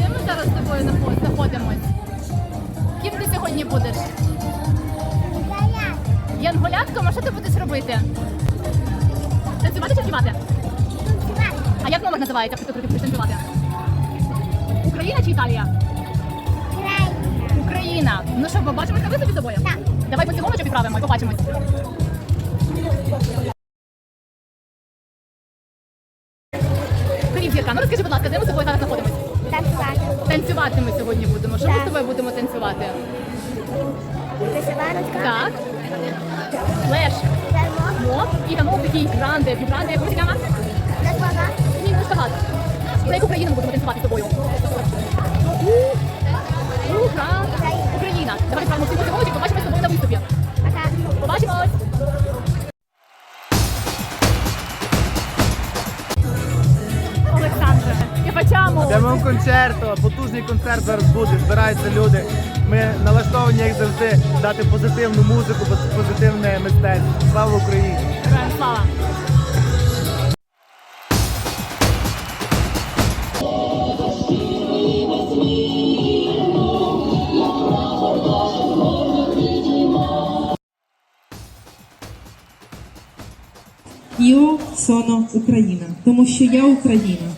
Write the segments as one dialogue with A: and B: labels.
A: Де ми зараз з тобою знаходимось? Ким ти сьогодні будеш? Янголятком, а що ти будеш робити? Танцювати чи співати? А як номер називається, хто ти будеш танцювати? Україна чи Італія? Україна. Ну що, побачимось на виступі з тобою?
B: Так.
A: Давай поцілуночок відправимо і побачимось. Привіт, Зірка. Ну розкажи, будь ласка, де ми з тобою зараз знаходимось? Танцювати ми сьогодні будемо. Що ми з тобою будемо танцювати? Так. Флеш. Моп і там такий гранди. Гранди, як витягнемо? Ні, не шпагат. За яку країну ми будемо танцювати з тобою?
C: Йдемо в концерт, потужний концерт зараз буде, збираються люди. Ми налаштовані, як завжди, дати позитивну музику, позитивне мистецтво. Слава Україні!
A: Героям слава!
D: Io sono Україна, тому що я. Україна,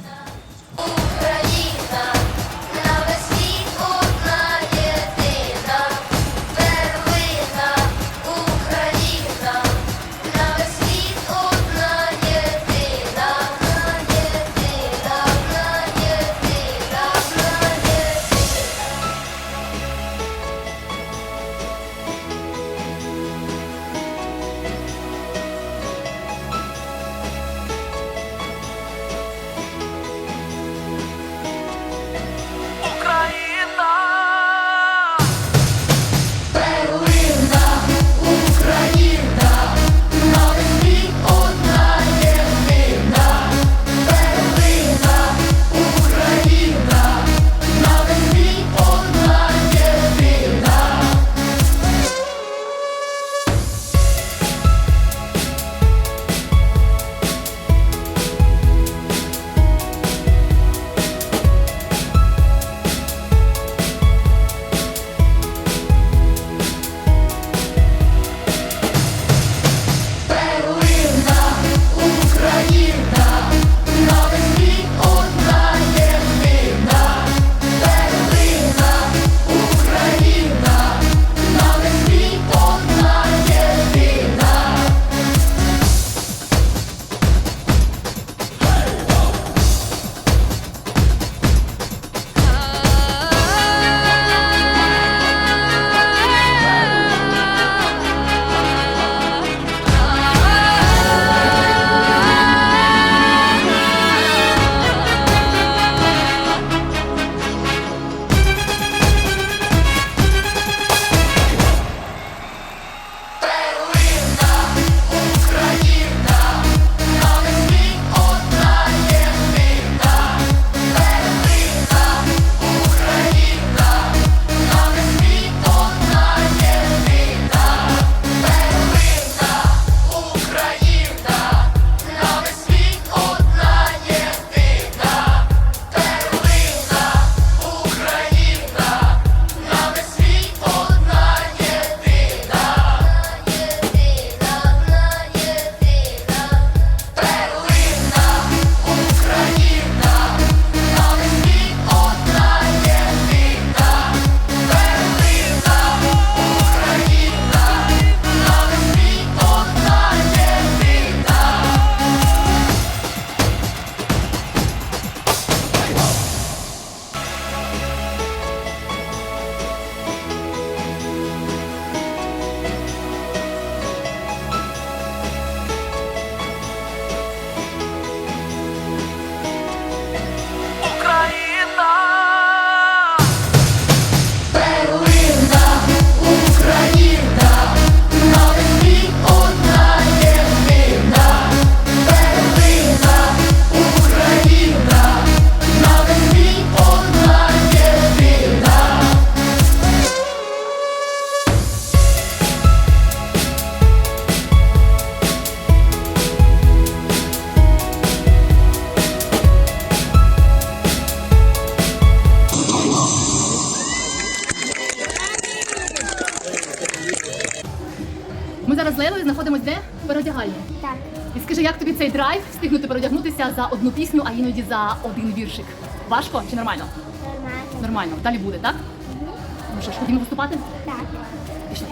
A: зараз Лейлою знаходимося де? В переодягальні.
E: Так.
A: І скажи, як тобі цей драйв встигнути переодягнутися за одну пісню, а іноді за один віршик? Важко чи нормально?
E: Нормально.
A: Нормально. Далі буде, так? Ну що ж, ходімо виступати?
E: Так.
A: Пішли.